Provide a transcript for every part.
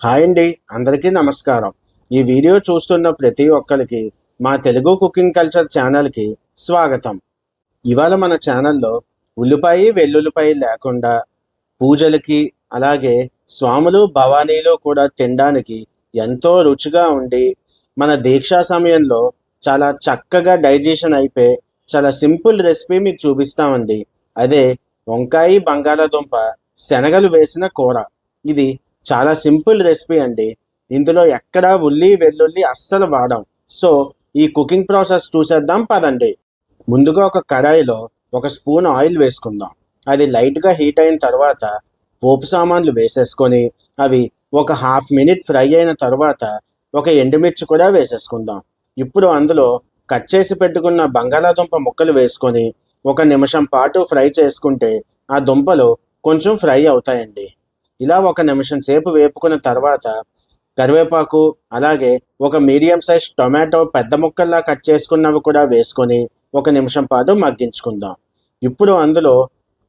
Hi అండి. అందరికీ నమస్కారం. ఈ వీడియో చూస్తున్న ప్రతి ఒక్కరికి మా తెలుగు కుకింగ్ కల్చర్ ఛానల్కి స్వాగతం. ఇవాళ మన ఛానల్లో ఉల్లిపాయ వెల్లుల్లిపాయ లేకుండా పూజలకి అలాగే స్వాములు భవానీలు కూడా తినడానికి ఎంతో రుచిగా ఉండి మన దీక్షా సమయంలో చాలా చక్కగా డైజెషన్ అయిపోయి చాలా సింపుల్ రెసిపీ మీకు చూపిస్తామండి. అదే వంకాయ బంగాళాదుంప శనగలు వేసిన కూర. ఇది చాలా సింపుల్ రెసిపీ అండి. ఇందులో ఎక్కడా ఉల్లి వెల్లుల్లి అస్సలు వాడం. సో ఈ కుకింగ్ ప్రాసెస్ చూసేద్దాం పదండి. ముందుగా ఒక కడాయిలో ఒక స్పూన్ ఆయిల్ వేసుకుందాం. అది లైట్గా హీట్ అయిన తర్వాత పోపు సామాన్లు వేసేసుకొని అవి ఒక హాఫ్ మినిట్ ఫ్రై అయిన తర్వాత ఒక ఎండుమిర్చి కూడా వేసేసుకుందాం. ఇప్పుడు అందులో కట్ చేసి పెట్టుకున్న బంగాళాదుంప ముక్కలు వేసుకొని ఒక నిమిషం పాటు ఫ్రై చేసుకుంటే ఆ దుంపలు కొంచెం ఫ్రై అవుతాయండి. ఇలా ఒక నిమిషం సేపు వేపుకున్న తర్వాత కరివేపాకు అలాగే ఒక మీడియం సైజ్ టొమాటో పెద్ద ముక్కల్లా కట్ చేసుకున్నవి కూడా వేసుకొని ఒక నిమిషం పాటు మగ్గించుకుందాం. ఇప్పుడు అందులో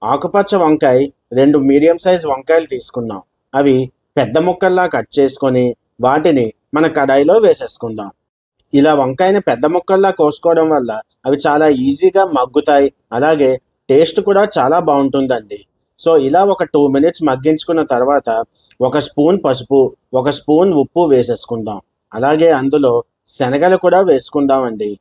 ఆకుపచ్చ వంకాయ రెండు మీడియం సైజ్ వంకాయలు తీసుకున్నాం అవి పెద్ద ముక్కల్లా కట్ చేసుకొని వాటిని మన కడాయిలో వేసేసుకుందాం. ఇలా వంకాయని పెద్ద ముక్కల్లా కోసుకోవడం వల్ల అవి చాలా ఈజీగా మగ్గుతాయి. అలాగే టేస్ట్ కూడా చాలా బాగుంటుందండి. సో ఇలా ఒక టూ మినిట్స్ మగ్గించుకున్న తర్వాత ఒక స్పూన్ పసుపు ఒక స్పూన్ ఉప్పు వేసేసుకుందాం. అలాగే అందులో శనగలు కూడా వేసుకుందామండి.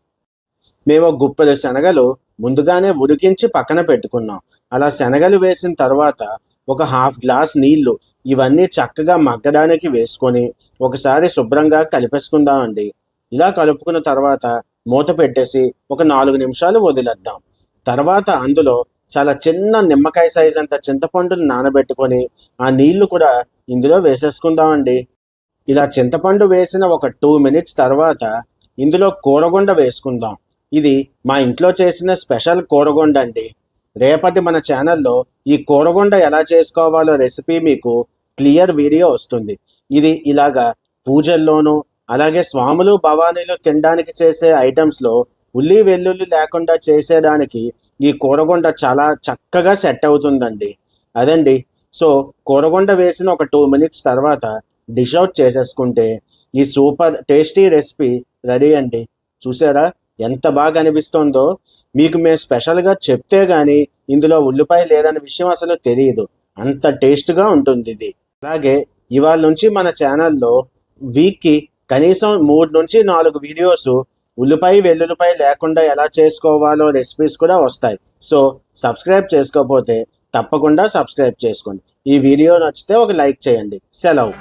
మేము గుప్పెడు శనగలు ముందుగానే ఉడికించి పక్కన పెట్టుకున్నాం. అలా శనగలు వేసిన తర్వాత ఒక హాఫ్ గ్లాస్ నీళ్ళు ఇవన్నీ చక్కగా మగ్గడానికి వేసుకొని ఒకసారి శుభ్రంగా కలిపేసుకుందామండి. ఇలా కలుపుకున్న తర్వాత మూత పెట్టేసి ఒక నాలుగు నిమిషాలు వదిలేద్దాం. తర్వాత అందులో చాలా చిన్న నిమ్మకాయ సైజ్ అంత చింతపండుని నానబెట్టుకొని ఆ నీళ్ళు కూడా ఇందులో వేసేసుకుందామండి. ఇలా చింతపండు వేసిన ఒక టూ మినిట్స్ తర్వాత ఇందులో కూరగొండ వేసుకుందాం. ఇది మా ఇంట్లో చేసిన స్పెషల్ కూరగొండ అండి. రేపటి మన ఛానల్లో ఈ కూరగొండ ఎలా చేసుకోవాలో రెసిపీ మీకు క్లియర్ వీడియో వస్తుంది. ఇది ఇలాగా పూజల్లోనూ అలాగే స్వాములు భవానీలు తినడానికి చేసే ఐటమ్స్లో ఉల్లి వెల్లుల్లి లేకుండా చేసేదానికి ఈ కూరగొండ చాలా చక్కగా సెట్ అవుతుందండి. అదండి. సో కూరగొండ వేసిన ఒక టూ మినిట్స్ తర్వాత డిష్ అవుట్ చేసేసుకుంటే ఈ సూపర్ టేస్టీ రెసిపీ రెడీ అండి. చూసారా? ఎంత బాగా అనిపిస్తుందో. మీకు మేము స్పెషల్గా చెప్తే కానీ ఇందులో ఉల్లిపాయ లేదనే విషయం అసలు తెలియదు. అంత టేస్ట్గా ఉంటుంది ఇది. అలాగే ఇవాళ నుంచి మన ఛానల్లో వీక్కి కనీసం మూడు నుంచి నాలుగు వీడియోస్ ఉల్లిపాయ వెల్లుల్లిపాయ లేకుండా ఎలా చేసుకోవాలో రెసిపీస్ కూడా వస్తాయి. సో సబ్స్క్రైబ్ చేసుకోకపోతే తప్పకుండా సబ్స్క్రైబ్ చేసుకోండి. ఈ వీడియో నచ్చితే ఒక లైక్ చేయండి. సెలవు.